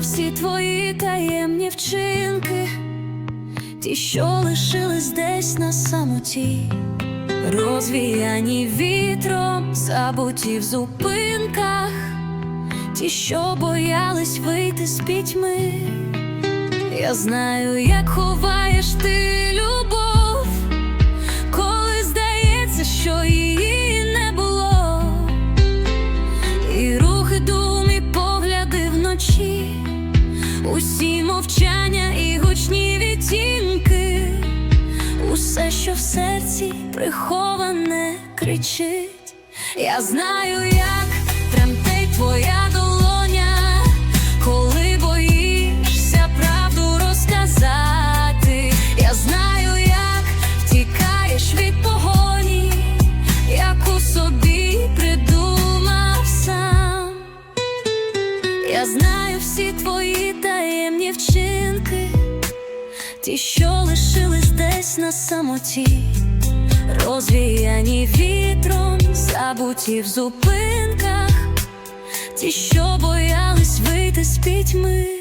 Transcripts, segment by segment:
всі твої таємні вчинки, ті, що лишились десь на самоті, розвіяні вітром, забуті в зупинках, ті, що боялись вийти з пітьми. Я знаю, як ховаєш ти. Усі мовчання і гучні відтінки, усе, що в серці приховане, кричить. Я знаю, як тремтить твоя ті, що лишились десь на самоті, розвіяні вітром, забуті в зупинках, ті, що боялись вийти з пітьми.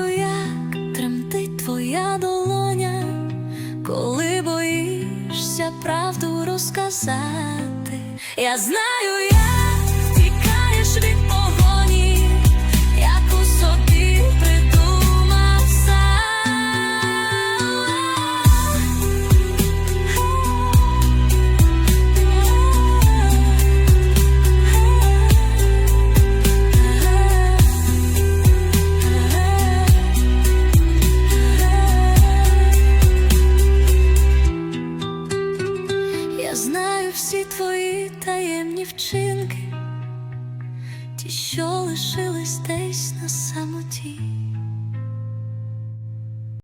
Знаю, як тремтить твоя долоня, коли боїшся правду розказати. Я знаю, як Я знаю всі твої таємні вчинки, ті, що лишились десь на самоті,